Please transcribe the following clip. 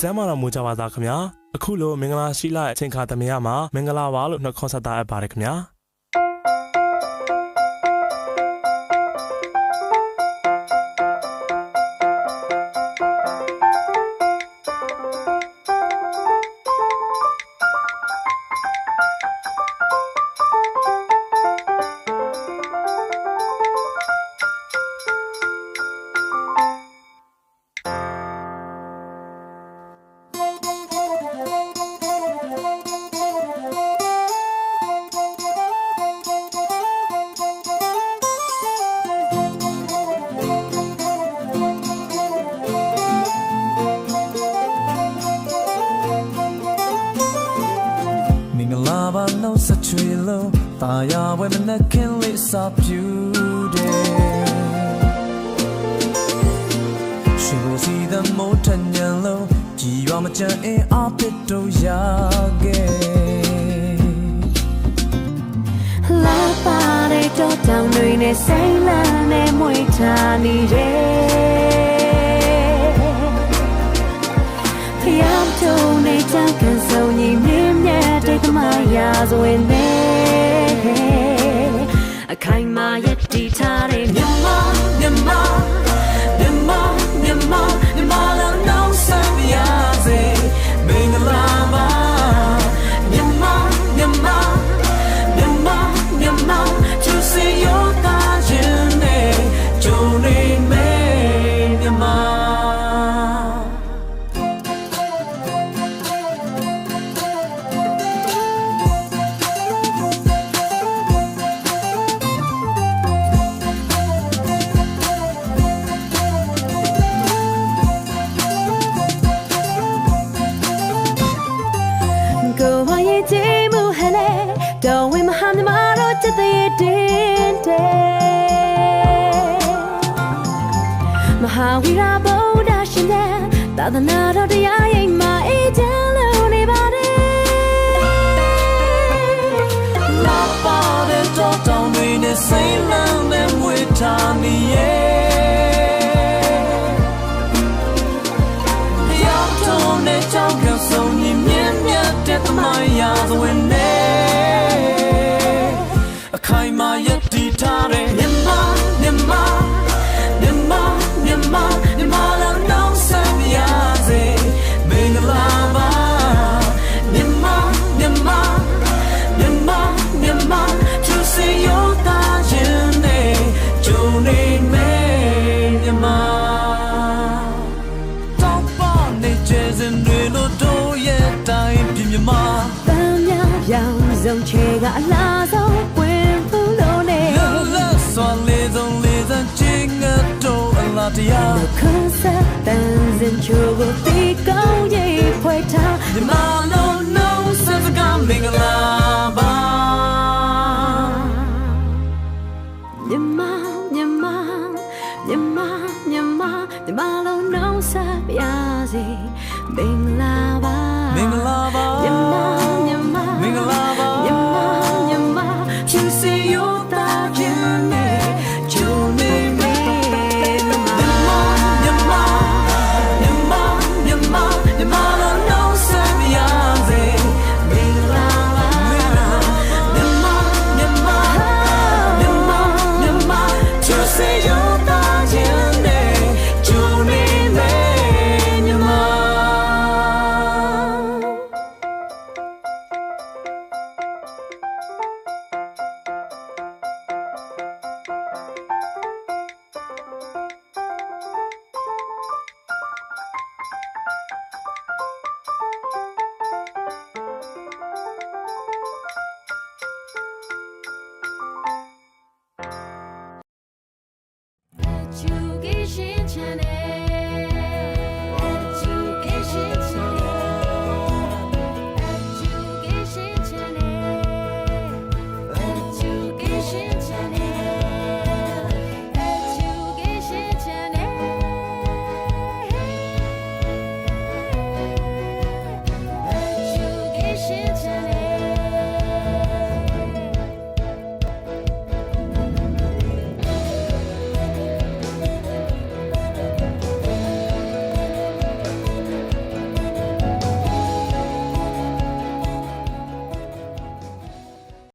ကျမ်းမာတော်မူကြပါသားခင်ဗျာအခုလိုမင်္ဂလာရှိလာတဲ့အချိန်ခါသမယမှာမင်္ဂလာပါလို့နှုတ်ခွန်းဆက်တာအပ်ပါတယ်ခင်ဗျာ ဝဲမနဲ့ခင်လေးစာပြူတယ်ရှိဖို့စီတဲ့မိုးထညံလို့ကြည်ရွာမချမ်းအင်းအပစ်တို့ရခဲ့လာပါတဲ့တော့တောင်တွေနဲ့စိတ်လန်းနဲ့မွေထားနေရဲ့ဖျောက်ထုံနဲ့ချမ်းကန်ဆုံးညီမြင့်မြတ်တဲ့ကမရာဇဝင်နဲ့ ကိုဝရဲ့ချေမှုဟဲလေတော်ဝင်မဟာမြမတို့ချစ်တဲ့တင်တဲ့မဟာဝီရာဗုဒ္ဓရှင်တဲ့သာသနာတော်တရားရိပ်မှာအေးချ ရောင်စုံချေကအလားဆုံးဝင်ဖူးလို့နေလလဆွန်လေးစုံလေးစံချင်းငတ်တို့အလားတရားခန်းဆက်တန်စင်ချိုကိုတီကောင်းရေးဖွဲ့ထားမြမလုံးလုံးစစကမင်္ဂလာပါမြမမြမမြမမြမမြမလုံးနှုံးဆက်ပြစေမင်္ဂလာပါမင်္ဂလာပါ